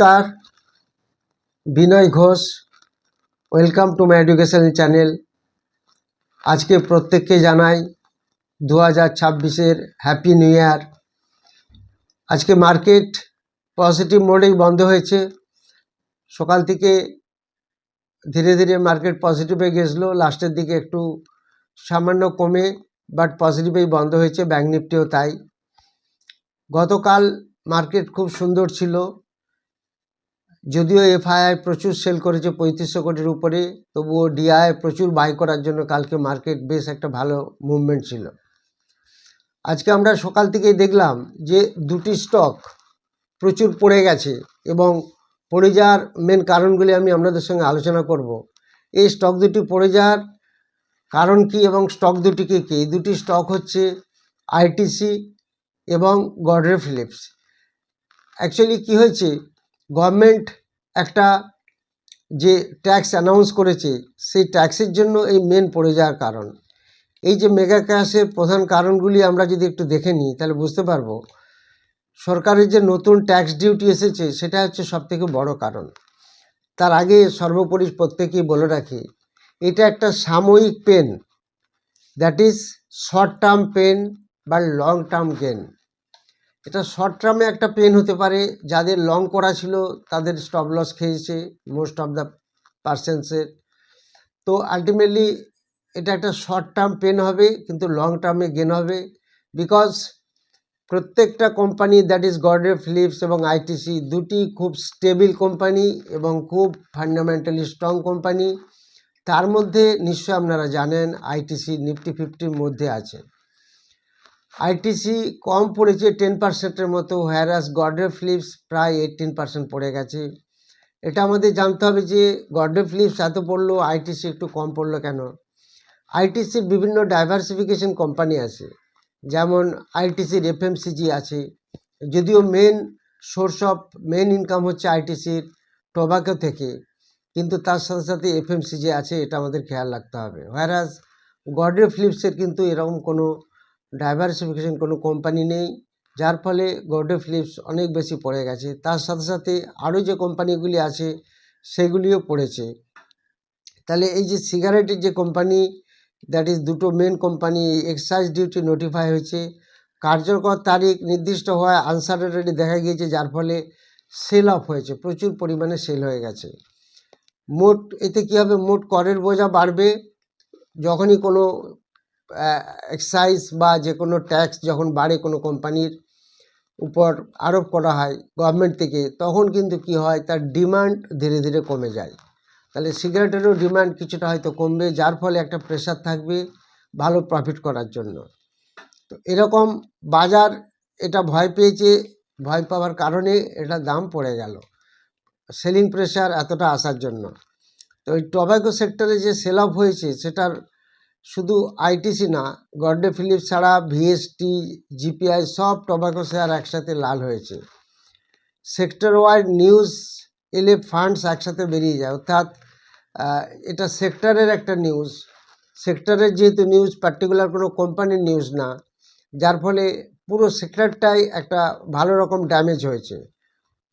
নমস্কার, Binoy Ghosh, welcome to my education channel. আজকে প্রত্যেককে জানাই দু হাজার ছাব্বিশের হ্যাপি নিউ ইয়ার। আজকে মার্কেট পজিটিভ মোডেই বন্ধ হয়েছে। সকাল থেকে ধীরে ধীরে মার্কেট পজিটিভে গেছিল, লাস্টের দিকে একটু সামান্য কমে, বাট পজিটিভেই বন্ধ হয়েছে, ব্যাঙ্ক নিফটিও তাই। গতকাল মার্কেট খুব সুন্দর ছিল। যদিও এফআইআই প্রচুর সেল করেছে পঁয়ত্রিশশো কোটির উপরে, তবুও ডিআই প্রচুর বাই করার জন্য কালকে মার্কেট বেশ একটা ভালো মুভমেন্ট ছিল। আজকে আমরা সকাল থেকেই দেখলাম যে দুটি স্টক প্রচুর পড়ে গেছে এবং পড়ে যাওয়ার মেন কারণগুলি আমি আপনাদের সঙ্গে আলোচনা করব। এই স্টক দুটি পড়ে যাওয়ার কারণ কি এবং স্টক দুটিকে কি? এই দুটি স্টক হচ্ছে আইটিসি এবং গডরে ফিলিপস। অ্যাকচুয়ালি কি হয়েছে? গভর্নমেন্ট একটা যে ট্যাক্স অ্যানাউন্স করেছে, সেই ট্যাক্সের জন্য এই মেন পড়ে যাওয়ার কারণ। এই যে মেগা ক্যাশের প্রধান কারণগুলি আমরা যদি একটু দেখে নিই, তাহলে বুঝতে পারব। সরকারের যে নতুন ট্যাক্স ডিউটি এসেছে, সেটা হচ্ছে সবথেকে বড় কারণ। তার আগে সর্বোপরি প্রত্যেকেই বলে রাখি, এটা একটা সাময়িক pain that is short term pain বা লং টার্ম গেন এটা শর্ট টার্মে একটা পেন হতে পারে। যাদের লং করা ছিল, তাদের স্টপ লস খেয়েছে মোস্ট অফ দ্য পার্সেন্সের তো আলটিমেটলি এটা একটা শর্ট টার্ম পেন হবে, কিন্তু লং টার্মে গেন হবে। বিকজ প্রত্যেকটা company that is Godfrey Phillips এবং আইটিসি দুটি খুব স্টেবিল কোম্পানি এবং খুব ফান্ডামেন্টালি স্ট্রং কোম্পানি তার মধ্যে নিশ্চয় আপনারা জানেন আইটিসি নিফটি ফিফটির মধ্যে আছে। আইটিসি কম পড়েছে টেন পার্সেন্টের মতো হ্যারাস গডরে ফিলিপস প্রায় এইটিন পার্সেন্ট পড়ে গেছে। এটা আমাদের জানতে হবে যে গডরে ফিলিপস এত পড়ল, আইটিসি একটু কম পড়ল কেন? আইটিসির বিভিন্ন ডাইভার্সিফিকেশন কোম্পানি আছে, যেমন আইটিসির এফএমসিজি আছে, যদিও main source of main income হচ্ছে আইটিসির টোবাকো থেকে, কিন্তু তার সাথে সাথে এফএমসিজি আছে, এটা আমাদের খেয়াল রাখতে হবে। হ্যারাস গডরে ফিলিপসের কিন্তু এরকম কোনো ডাইভার্সিফিকেশন কোনো কোম্পানি নেই, যার ফলে গডে ফিলিপস অনেক বেশি পড়ে গেছে। তার সাথে সাথে আরও যে কোম্পানিগুলি আছে, সেগুলিও পড়েছে। তাহলে এই যে সিগারেটের যে কোম্পানি দ্যাট ইজ দুটো main company excise duty notify হয়েছে। কার্যকর তারিখ নির্দিষ্ট হওয়ায় আনসার্টেনিটি দেখা গিয়েছে, যার ফলে সেল অফ হয়েছে, প্রচুর পরিমাণে সেল হয়ে গেছে। মোট, এতে কী হবে? মোট করের বোঝা বাড়বে। যখনই কোনো এক্সাইজ বা যে কোনো ট্যাক্স যখন বাড়ে কোনো কোম্পানির উপর আরোপ করা হয় গভর্নমেন্ট থেকে, তখন কিন্তু কি হয়, তার ডিমান্ড ধীরে ধীরে কমে যায়। তাহলে সিগারেটেরও ডিমান্ড কিছুটা হয়তো কমবে, যার ফলে একটা প্রেশার থাকবে ভালো প্রফিট করার জন্য। তো এরকম বাজার এটা ভয় পেয়েছে, ভয় পাওয়ার কারণে এটা দাম পড়ে গেল। সেলিং প্রেশার এতটা আসার জন্য। তো ওই টবাকো সেক্টরে যে সেল অফ হয়েছে, সেটার শুধু আইটিসি না গডে ফিলিপস ছাড়া ভিএসটি, জিপিআই সব টবাকো শেয়ার একসাথে লাল হয়েছে। সেক্টর ওয়াইড নিউজ, এলে ফান্ডস একসাথে বেরিয়ে যায়। অর্থাৎ এটা সেক্টরের একটা নিউজ। সেক্টরের যেহেতু নিউজ, পার্টিকুলার কোনো কোম্পানির নিউজ না, যার ফলে পুরো সেক্টরটাই একটা ভালো রকম ড্যামেজ হয়েছে।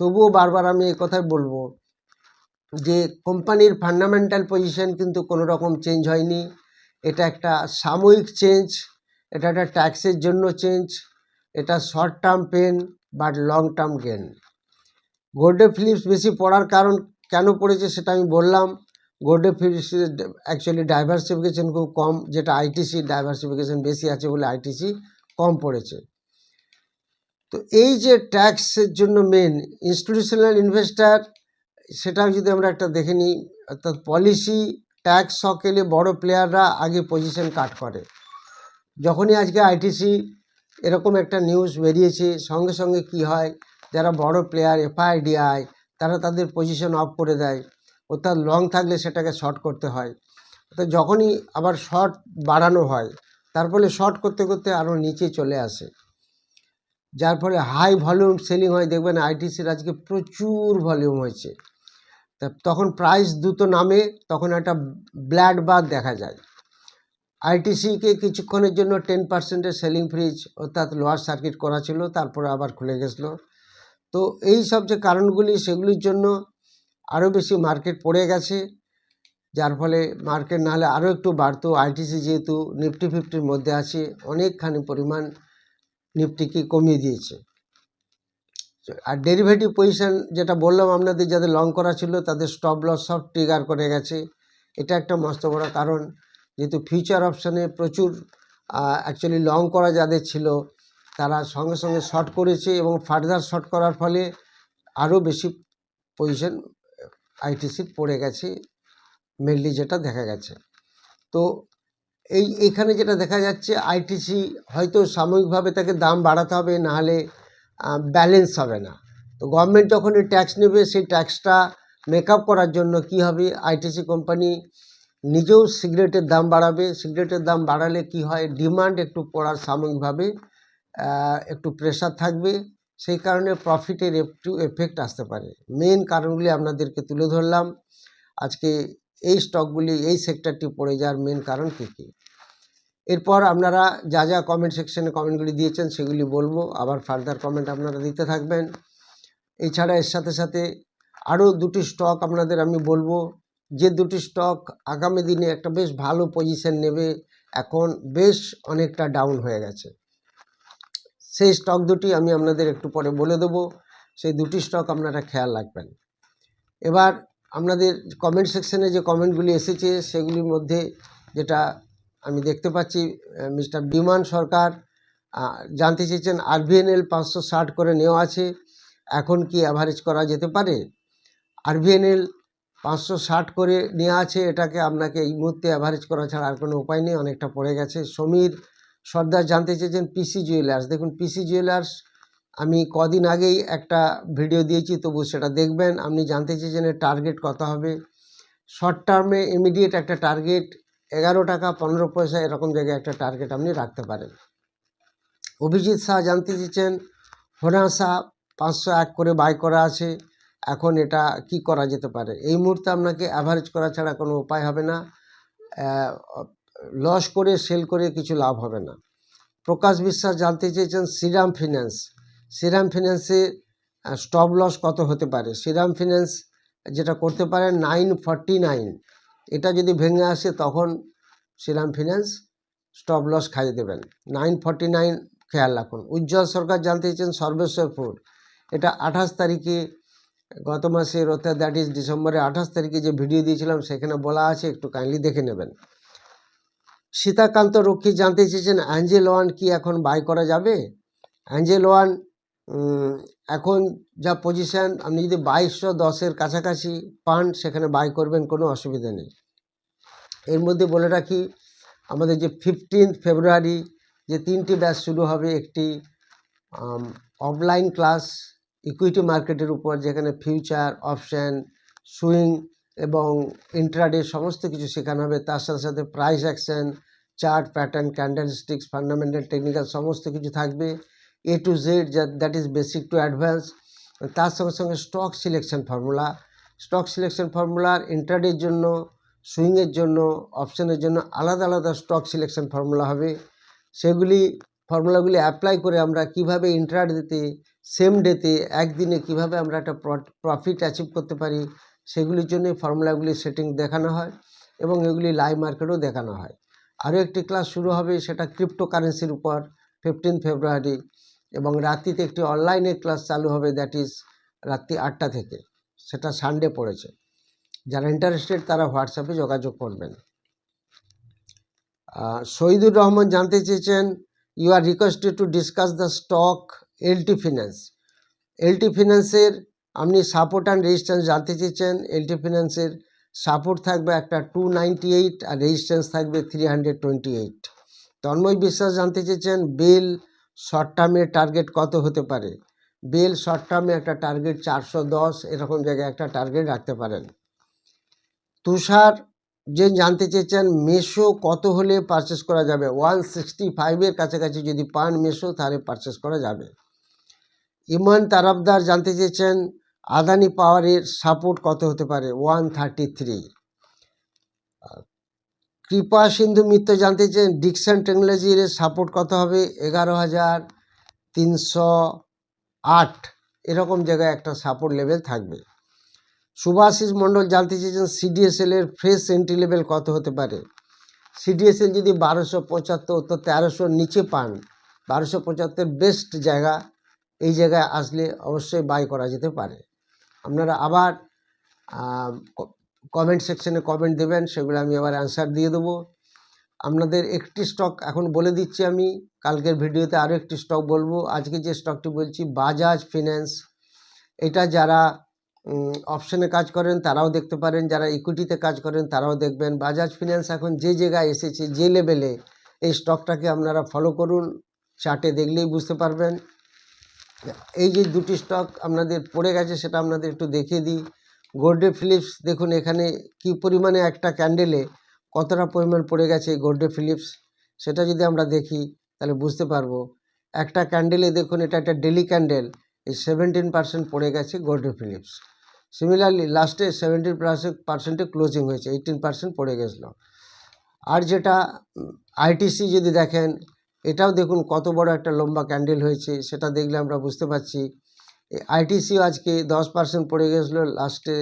তবুও বারবার আমি এই কথাই বলব যে, কোম্পানির ফান্ডামেন্টাল পজিশন কিন্তু কোনো রকম চেঞ্জ হয়নি। এটা একটা সাময়িক চেঞ্জ এটা একটা ট্যাক্সের জন্য চেঞ্জ এটা short term pain but long term gain গোল্ডে Phillips বেশি পড়ার কারণ কেন পড়েছে সেটা আমি বললাম। গোল্ডে ফিলিপস অ্যাকচুয়ালি ডাইভার্সিফিকেশন খুব কম, যেটা আইটিসি ডাইভার্সিফিকেশন বেশি আছে বলে আইটিসি কম পড়েছে। তো এই যে ট্যাক্সের জন্য মেন ইনস্টিটিউশনাল ইনভেস্টার সেটাও যদি আমরা একটা দেখে নিই, অর্থাৎ পলিসি ট্যাক্স সকেলে বড় প্লেয়াররা আগে পজিশন কাট করে। যখনই আজকে আইটিসি এরকম একটা নিউজ বেরিয়েছে, সঙ্গে সঙ্গে কি হয়, যারা বড় প্লেয়ার এফআইডিআই তারা তাদের পজিশন অফ করে দেয়। অর্থাৎ লং থাকলে সেটাকে শর্ট করতে হয়। অর্থাৎ যখনই আবার শর্ট বাড়ানো হয়, তার ফলে শর্ট করতে করতে আরও নিচে চলে আসে। যার ফলে হাই ভলিউম সেলিং হয়। দেখবেন আইটিসির আজকে প্রচুর ভলিউম হয়েছে। তা তখন প্রাইস দ্রুত নামে, তখন একটা ব্ল্যাড বার দেখা যায়। আইটিসিকে কিছুক্ষণের জন্য টেন পার্সেন্টের সেলিং ফ্রিজ অর্থাৎ লোয়ার সার্কিট করা ছিল, তারপরে আবার খুলে গেছিল। তো এই সব যে কারণগুলি, সেগুলির জন্য আরও বেশি মার্কেট পড়ে গেছে, যার ফলে মার্কেট নাহলে আরও একটু বাড়তো। আইটিসি যেহেতু নিফটি ফিফটির মধ্যে আছে, অনেকখানি পরিমাণ নিফটিকে কমিয়ে দিয়েছে। আর ডেরিভেটিভ পজিশন যেটা বললাম আপনাদের, যাদের লং করা ছিল, তাদের স্টপ লস সব ট্রিগার করে গেছে। এটা একটা মস্ত বড় কারণ। যেহেতু ফিউচার অপশানে প্রচুর অ্যাকচুয়ালি লং করা যাদের ছিল, তারা সঙ্গে সঙ্গে শর্ট করেছে এবং ফার্দার শর্ট করার ফলে আরও বেশি পজিশন আইটিসি পড়ে গেছে। মেনলি যেটা দেখা গেছে। তো এই, এখানে যেটা দেখা যাচ্ছে আইটিসি হয়তো সাময়িকভাবে তাকে দাম বাড়াতে হবে, নাহলে ব্যালেন্স হবে না। তো গভর্নমেন্ট যখন এই ট্যাক্স নেবে, সেই ট্যাক্সটা মেকআপ করার জন্য কি হবে? আইটিসি কোম্পানি নিজেও সিগারেটের দাম বাড়াবে। সিগারেটের দাম বাড়ালে কি হয়? ডিমান্ড একটু পড়ার সাময়িকভাবে একটু প্রেশার থাকবে। সেই কারণে প্রফিটের একটু এফেক্ট আসতে পারে। মেন কারণগুলি আপনাদেরকে তুলে ধরলাম। আজকে এই স্টকগুলি এই সেক্টরটি পড়ে যাওয়ার মেন কারণ কী কী? এরপর আপনারা যা যা কমেন্ট সেকশনে কমেন্টগুলি দিয়েছেন সেগুলি বলব। আবার ফার্দার কমেন্ট আপনারা দিতে থাকবেন। এছাড়া এর সাথে সাথে আরও দুটি স্টক আপনাদের আমি বলব। যে দুটি স্টক আগামী দিনে একটা বেশ ভালো পজিশন নেবে, এখন বেশ অনেকটা ডাউন হয়ে গেছে। সেই স্টক দুটি আমি আপনাদের একটু পরে বলে দেবো। সেই দুটি স্টক আপনারা খেয়াল রাখবেন। এবার আপনাদের কমেন্ট সেকশনে যে কমেন্টগুলি এসেছে, সেগুলির মধ্যে যেটা আমি দেখতে পাচ্ছি মিস্টার বিমান সরকার জানতে চেয়েছেন আর আরভিএনএল পাঁচশো ষাট করে নেওয়া আছে, এখন কি অ্যাভারেজ করা যেতে পারে? আর আরভিএনএল পাঁচশো ষাট করে নেওয়া আছে, এটাকে আপনাকে এই মুহূর্তে অ্যাভারেজ করা ছাড়া আর কোনো উপায় নেই, অনেকটা পড়ে গেছে। সমীর সর্দার জানতে চেয়েছেন পিসি জুয়েলার্স দেখুন পিসি জুয়েলার্স আমি কদিন আগেই একটা ভিডিও দিয়েছি, তবু সেটা দেখবেন। আপনি জানতে চেয়েছেন টার্গেট কত হবে। শর্ট টার্মে ইমিডিয়েট একটা টার্গেট এগারো টাকা, পনেরো পয়সা এরকম জায়গায় একটা টার্গেট আপনি রাখতে পারেন। অভিজিৎ শাহ জানতে চেয়েছেন হোনাসা পাঁচশো এক করে বাই করা আছে, এখন এটা কি করা যেতে পারে? এই মুহূর্তে আপনাকে অ্যাভারেজ করা ছাড়া কোনো উপায় হবে না। লস করে সেল করে কিছু লাভ হবে না। প্রকাশ বিশ্বাস জানতে চেয়েছেন, শ্রীরাম ফিন্যান্স শ্রীরাম ফিন্যান্সে স্টপ লস কত হতে পারে? শ্রীরাম ফিন্যান্স যেটা করতে পারেন নাইন ফর্টি নাইন এটা যদি ভেঙে আসে তখন শ্রীরাম ফিন্যান্স স্টপ লস খাইয়ে দেবেন। নাইন ফর্টি নাইন খেয়াল রাখুন। উজ্জ্বল সরকার জানতে চেয়েছেন সর্বেশ্বর ফুড এটা আঠাশ তারিখে গত মাসের অর্থাৎ দ্যাট ইজ ডিসেম্বরে আঠাশ তারিখে যে ভিডিও দিয়েছিলাম, সেখানে বলা আছে, একটু কাইন্ডলি দেখে নেবেন। সীতাকান্ত রক্ষী জানতে চেয়েছেন অ্যাঞ্জেল ওয়ান কি এখন বাই করা যাবে? অ্যাঞ্জেল ওয়ান এখন যা পজিশন আপনি যদি বাইশশো দশের কাছাকাছি পান, সেখানে বাই করবেন, কোনো অসুবিধা নেই। এর মধ্যে বলে রাখি, আমাদের যে ফিফটিন্থ ফেব্রুয়ারি যে তিনটি ব্যাচ শুরু হবে একটি অফলাইন ক্লাস ইকুইটি মার্কেটের উপর, যেখানে ফিউচার অপশান সুইং এবং ইন্ট্রাডে সমস্ত কিছু শেখানো হবে। তার সাথে সাথে price action chart pattern candlesticks fundamental technical সমস্ত কিছু থাকবে। A to Z that is basic to advance তার সঙ্গে সঙ্গে stock selection formula stock selection ফর্মুলার ইন্ট্রাডের জন্য সুইংয়ের জন্য অপশানের জন্য আলাদা আলাদা স্টক সিলেকশন ফর্মুলা হবে। সেগুলি ফর্মুলাগুলি অ্যাপ্লাই করে আমরা কীভাবে ইন্ট্রাডেতে সেম ডেতে একদিনে কীভাবে আমরা একটা প্রফিট অ্যাচিভ করতে পারি, সেগুলির জন্য ফর্মুলাগুলি সেটিং দেখানো হয় এবং এগুলি লাইভ মার্কেটেও দেখানো হয়। আরও একটি ক্লাস শুরু হবে, সেটা ক্রিপ্টো কারেন্সির উপর ফিফটিন ফেব্রুয়ারি এবং রাত্রিতে একটি অনলাইনে ক্লাস চালু হবে দ্যাট ইজ রাত্রি আটটা থেকে। সেটা সানডে পড়েছে। যারা ইন্টারেস্টেড তারা হোয়াটসঅ্যাপে যোগাযোগ করবেন। শহীদুর রহমান জানতে চেয়েছেন you are requested to discuss the stock LT finance LT ফিন্যান্সের আপনি সাপোর্ট অ্যান্ড রেজিস্ট্যান্স জানতে চেয়েছেন। এলটি ফিন্যান্সের সাপোর্ট থাকবে একটা টু নাইনটি এইট আর রেজিস্ট্যান্স থাকবে three hundred twenty eight Tanmoy Biswas জানতে চেয়েছেন বেল শর্ট টার্মের টার্গেট কত হতে পারে? বেল শর্ট টার্মে একটা টার্গেট চারশো দশ, এরকম জায়গায় একটা টার্গেট রাখতে পারেন। তুষার, যে জানতে চেয়েছেন, মেশো কত হলে পারচেস করা যাবে? ওয়ান সিক্সটি ফাইভের কাছাকাছি যদি পান মেশো, তাহলে পারচেস করা যাবে। ইমান তারাবদার জানতে চেয়েছেন, আদানি পাওয়ারের সাপোর্ট কত হতে পারে? ওয়ান থার্টি থ্রি কৃপা সিন্ধু মিত্র জানতে চেয়েছেন, ডিকশন টেকনোলজির সাপোর্ট কত হবে? এগারো হাজার তিনশো আট। এরকম জায়গায় একটা সাপোর্ট লেভেল থাকবে। সুভাষিস মণ্ডল জানতে চেয়েছেন সিডিএসএল এর ফ্রেশ এন্ট্রি লেভেল কত হতে পারে? সিডিএসএল যদি বারোশো পঁচাত্তর, তো তেরোশোর নিচে পান। বারোশো পঁচাত্তর বেস্ট জায়গা। এই জায়গায় আসলে অবশ্যই বাই করা যেতে পারে। আপনারা আবার কমেন্ট সেকশনে কমেন্ট দেবেন, সেগুলো আমি আবার অ্যান্সার দিয়ে দেবো। আপনাদের একটি স্টক এখন বলে দিচ্ছি আমি, কালকের ভিডিওতে আরও একটি স্টক বলব। আজকে যে স্টকটি বলছি বাজাজ ফিন্যান্স এটা যারা অপশনে কাজ করেন, তারাও দেখতে পারেন। যারা ইকুইটিতে কাজ করেন, তারাও দেখবেন। বাজাজ ফিন্যান্স এখন যে জায়গায় এসেছে, যে লেভেলে এই স্টকটাকে আপনারা ফলো করুন। চার্টে দেখলেই বুঝতে পারবেন। এই যে দুটি স্টক আপনাদের পড়ে গেছে, সেটা আপনাদের একটু দেখিয়ে দিই। গোল্ডে ফিলিপস দেখুন এখানে কি পরিমাণে একটা ক্যান্ডেলে কতটা পরিমাণ পড়ে গেছে গোল্ডে ফিলিপস সেটা যদি আমরা দেখি, তাহলে বুঝতে পারব। একটা ক্যান্ডেলে দেখুন, এটা একটা ডেলি ক্যান্ডেল এই সেভেন্টিন পার্সেন্ট পড়ে গেছে গোল্ডে ফিলিপস সিমিলারলি লাস্টে সেভেন্টিন পার্সেন্ট পার্সেন্টে ক্লোজিং হয়েছে এইটিন পার্সেন্ট পড়ে গেছিল। আর যেটা আইটিসি যদি দেখেন, এটাও দেখুন কত বড় একটা লম্বা ক্যান্ডেল হয়েছে, সেটা দেখলে আমরা বুঝতে পারছি আইটিসিও আজকে দশ পার্সেন্ট পড়ে গেছিল লাস্টে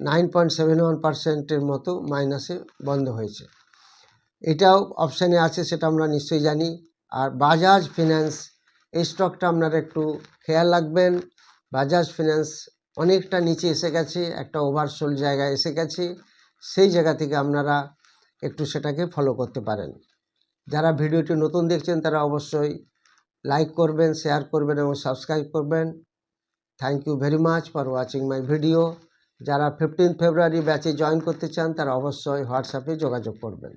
নাইন পয়েন্ট সেভেন ওয়ান পার্সেন্টের মতো মাইনাসে বন্ধ হয়েছে। এটাও অপশানে আছে, সেটা আমরা নিশ্চয়ই জানি। আর বাজাজ ফিন্যান্স এই স্টকটা আপনারা একটু খেয়াল রাখবেন। বাজাজ ফিন্যান্স অনেকটা নিচে এসে গেছে, একটা ওভারসোল জায়গায় এসে গেছে। সেই জায়গা থেকে আপনারা একটু সেটাকে ফলো করতে পারেন। যারা ভিডিওটি নতুন দেখছেন, তারা অবশ্যই লাইক করবেন শেয়ার করবেন এবং সাবস্ক্রাইব করবেন। Thank you very much for watching my video যারা ফিফটিন ফেব্রুয়ারি ব্যাচে জয়েন করতে চান, তারা অবশ্যই হোয়াটসঅ্যাপে যোগাযোগ করবেন।